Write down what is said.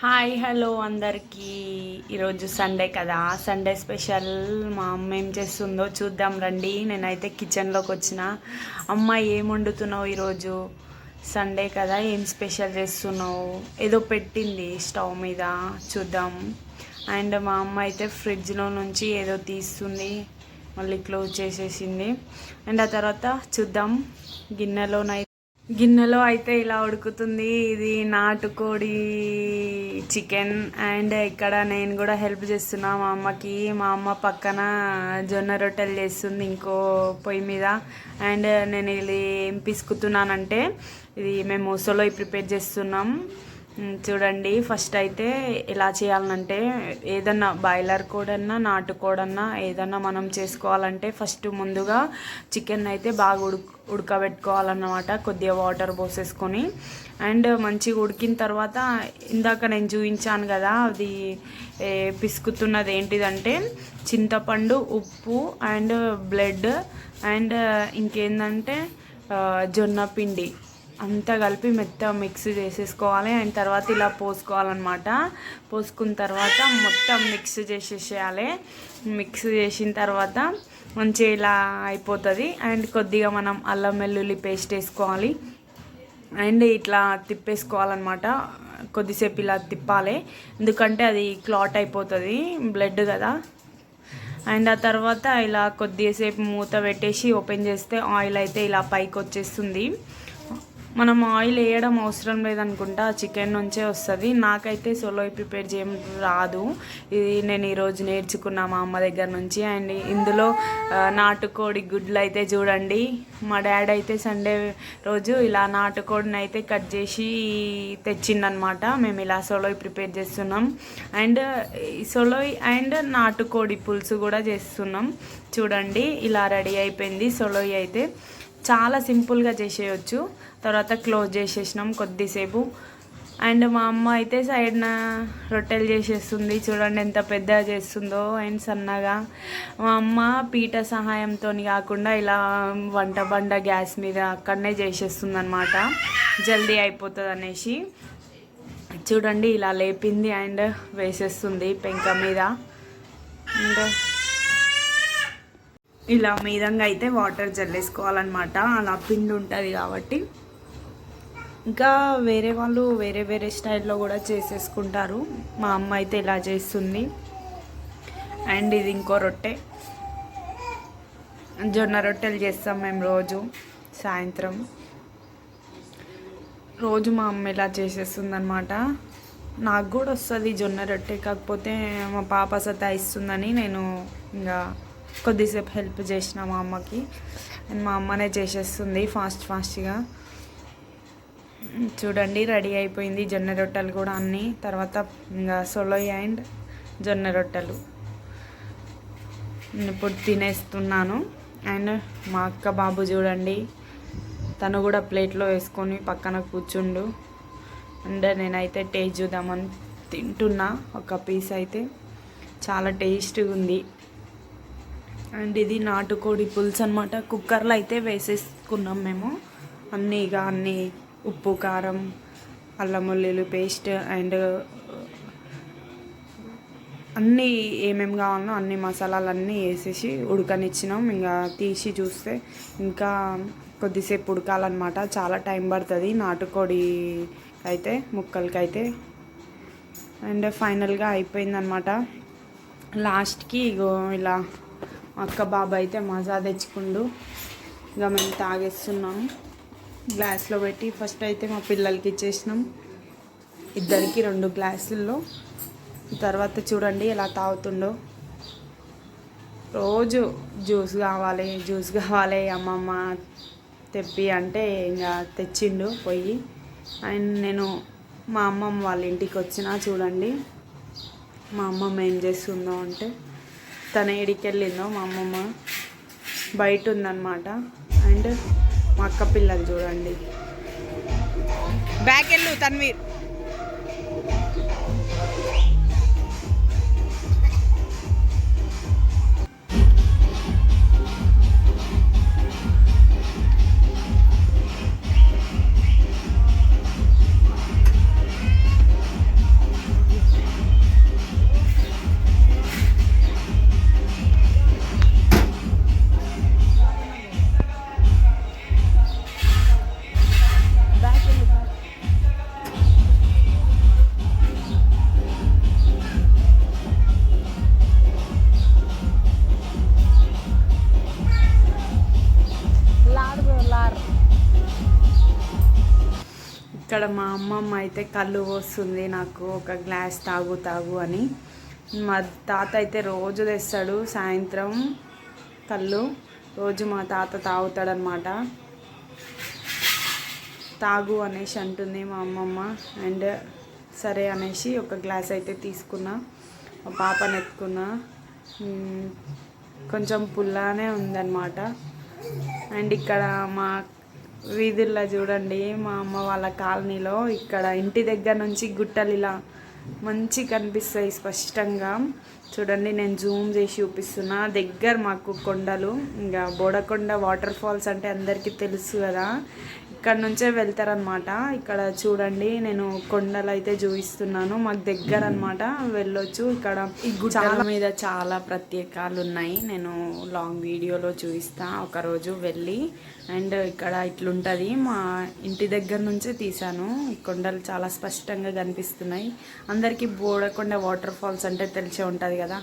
Hi hello అందరికీ. ఈరోజు Sunday కదా. సండే స్పెషల్ మా అమ్మ ఏం చేస్తుందో చూద్దాం రండి. నేనైతే కిచెన్లోకి వచ్చిన. అమ్మ ఏం వండుతున్నావు ఈరోజు? సండే కదా ఏం స్పెషల్ చేస్తున్నావు? ఏదో పెట్టింది స్టవ్ మీద. చూద్దాం. అండ్ మా అమ్మ అయితే ఫ్రిడ్జ్లో నుంచి ఏదో తీస్తుంది. మళ్ళీ క్లోజ్ చేసేసింది. అండ్ ఆ తర్వాత చూద్దాం. గిన్నెలోనైతే గిన్నెలో అయితే ఇలా ఉడుకుతుంది. ఇది నాటుకోడి చికెన్. అండ్ ఇక్కడ నేను కూడా హెల్ప్ చేస్తున్నా మా అమ్మకి. మా అమ్మ పక్కన జొన్న రొట్టెలు చేస్తుంది ఇంకో పొయ్యి మీద. అండ్ నేను ఇది ఏం పిసుకుతున్నానంటే ఇది మేము సొలో ప్రిపేర్ చేస్తున్నాం. చూడండి ఫస్ట్ అయితే ఎలా చేయాలంటే ఏదన్నా బాయిలర్ కోడన్నా నాటుకోడన్నా ఏదన్నా మనం చేసుకోవాలంటే ఫస్ట్ ముందుగా చికెన్ అయితే బాగా ఉడు ఉడకబెట్టుకోవాలన్నమాట కొద్దిగా వాటర్ పోసేసుకొని. అండ్ మంచిగా ఉడికిన తర్వాత ఇందాక నేను చూపించాను కదా అది ఏ, పిసుకుతున్నది ఏంటిదంటే చింతపండు ఉప్పు అండ్ బ్లడ్ అండ్ ఇంకేందంటే జొన్న పిండి. అంతా కలిపి మెత్త మిక్స్ చేసేసుకోవాలి. అండ్ తర్వాత ఇలా పోసుకోవాలన్నమాట. పోసుకున్న తర్వాత మొత్తం మిక్స్ చేసేసేయాలి. మిక్స్ చేసిన తర్వాత మంచిగా ఇలా అయిపోతుంది. అండ్ కొద్దిగా మనం అల్లం వెల్లుల్లి పేస్ట్ వేసుకోవాలి. అండ్ ఇట్లా తిప్పేసుకోవాలన్నమాట. కొద్దిసేపు ఇలా తిప్పాలి. ఎందుకంటే అది క్లాట్ అయిపోతుంది. బ్లడ్ కదా. అండ్ ఆ తర్వాత ఇలా కొద్దిసేపు మూత పెట్టేసి ఓపెన్ చేస్తే ఆయిల్ అయితే ఇలా పైకి వచ్చేస్తుంది మనం ఆయిల్ వేయడం అవసరం లేదనుకుంటా చికెన్ నుంచే వస్తుంది. నాకైతే సోలో ప్రిపేర్ చేయడం రాదు. ఇది నేను ఈరోజు నేర్చుకున్నా మా అమ్మ దగ్గర నుంచి. అండ్ ఇందులో నాటుకోడి గుడ్లు అయితే చూడండి. మా డాడీ అయితే సండే రోజు ఇలా నాటుకోడిని అయితే కట్ చేసి తెచ్చిండనమాట. మేము ఇలా సోలోయ్ ప్రిపేర్ చేస్తున్నాం. అండ్ సోలోయ్ సొలోయ్ అండ్ నాటుకోడి పులుసు కూడా చేస్తున్నాం. చూడండి ఇలా రెడీ అయిపోయింది సొలోయ్ అయితే. చాలా సింపుల్గా చేసేయచ్చు. తర్వాత క్లోజ్ చేసేసినాం కొద్దిసేపు. అండ్ మా అమ్మ అయితే సైడ్న రొట్టెలు చేసేస్తుంది. చూడండి ఎంత పెద్దగా చేస్తుందో అండ్ సన్నగా. మా అమ్మ పీట సహాయంతో కాకుండా ఇలా వంట బండ గ్యాస్ మీద అక్కడనే చేసేస్తుంది అనమాట జల్దీ అయిపోతుంది అనేసి చూడండి ఇలా లేపింది అండ్ వేసేస్తుంది పెంక మీద. అండ్ ఇలా మీదంగా అయితే వాటర్ జల్లేసుకోవాలన్నమాట. అలా పిండి ఉంటుంది కాబట్టి. ఇంకా వేరే వాళ్ళు వేరే వేరే స్టైల్లో కూడా చేసేసుకుంటారు. మా అమ్మ అయితే ఇలా చేస్తుంది. అండ్ ఇది ఇంకో రొట్టె. జొన్న రొట్టెలు చేస్తాం మేము రోజు సాయంత్రం. రోజు మా అమ్మ ఇలా చేసేస్తుంది అనమాట నాకు కూడా వస్తుంది జొన్న రొట్టె కాకపోతే మా పాప సతాయిస్తుందని నేను ఇంకా కొద్దిసేపు హెల్ప్ చేసిన మా అమ్మకి. అండ్ మా అమ్మనే చేసేస్తుంది ఫాస్ట్ ఫాస్ట్గా. చూడండి రెడీ అయిపోయింది జొన్న రొట్టెలు కూడా అన్నీ. తర్వాత ఇంకా సొలోయ్ అండ్ జొన్న రొట్టెలు. ఇప్పుడు తినేస్తున్నాను. అండ్ మా అక్క బాబు చూడండి తను కూడా ప్లేట్లో వేసుకొని పక్కన కూర్చుండు. అండ్ నేనైతే టేస్ట్ చూద్దామని తింటున్నా. ఒక పీస్ అయితే. చాలా టేస్ట్గా ఉంది. అండ్ ఇది నాటుకోడి పులుసు అనమాట కుక్కర్లో అయితే వేసేసుకున్నాం మేము. అన్నీ ఇక అన్నీ ఉప్పు కారం అల్లం వెల్లుల్లి పేస్ట్ అండ్ అన్నీ ఏమేమి కావాలనో అన్ని మసాలాలు అన్నీ వేసేసి ఉడకనిచ్చినాం. ఇంకా తీసి చూస్తే ఇంకా కొద్దిసేపు ఉడకాలన్నమాట. చాలా టైం పడుతుంది నాటుకోడి అయితే ముక్కలకైతే. అండ్ ఫైనల్గా అయిపోయిందనమాట లాస్ట్కి ఇగో ఇలా అక్క బాబు అయితే మజా తెచ్చుకుండు. ఇక మేము తాగేస్తున్నాం గ్లాస్లో పెట్టి ఫస్ట్ అయితే మా పిల్లలకి ఇచ్చేసినాం. ఇద్దరికి రెండు గ్లాసుల్లో. తర్వాత చూడండి ఎలా తాగుతుండో. రోజు జ్యూస్ కావాలి జ్యూస్ కావాలి అమ్మమ్మ తెప్పి అంటే ఇంకా తెచ్చిండు పోయి అండ్ నేను మా అమ్మమ్మ వాళ్ళ ఇంటికి వచ్చినా చూడండి. మా అమ్మమ్మ ఏం చేస్తుందో అంటే తన ఏడికి వెళ్ళిందో మా అమ్మమ్మ. బయట ఉందన్నమాట అండ్ మా అక్క పిల్లలు చూడండి. బ్యాక్ వెళ్ళు తన్వీర్. ఇక్కడ మా అమ్మమ్మ అయితే కళ్ళు పోస్తుంది నాకు ఒక గ్లాస్ తాగు తాగు అని. మా తాత అయితే రోజు తెస్తాడు సాయంత్రం కళ్ళు. రోజు మా తాత తాగుతాడనమాట తాగు అనేసి అంటుంది మా అమ్మమ్మ. అండ్ సరే అనేసి ఒక గ్లాస్ అయితే తీసుకున్నా మా పాపని ఎత్తుకున్నా. కొంచెం పుల్లానే ఉందన్నమాట. అండ్ ఇక్కడ మా వీధుల్లో చూడండి మా అమ్మ వాళ్ళ కాలనీలో ఇక్కడ ఇంటి దగ్గర నుంచి గుట్టలు ఇలా మంచి కనిపిస్తాయి స్పష్టంగా. చూడండి నేను జూమ్ చేసి చూపిస్తున్నా. దగ్గర మాకు కొండలు ఇంకా బోడకొండ వాటర్ ఫాల్స్ అంటే అందరికీ తెలుసు కదా. ఇక్కడ నుంచే వెళ్తారనమాట ఇక్కడ చూడండి నేను కొండలు అయితే చూపిస్తున్నాను. మాకు దగ్గర అనమాట వెళ్ళొచ్చు. ఇక్కడ ఈ గుట్టాల మీద చాలా ప్రత్యేకాలు ఉన్నాయి నేను లాంగ్ వీడియోలో చూపిస్తా. ఒక రోజు వెళ్ళి అండ్ ఇక్కడ ఇట్లుంటుంది. మా ఇంటి దగ్గర నుంచే తీసాను ఈ కొండలు చాలా స్పష్టంగా కనిపిస్తున్నాయి. అందరికీ బోడకొండ వాటర్ ఫాల్స్ అంటే తెలిసే ఉంటుంది కదా.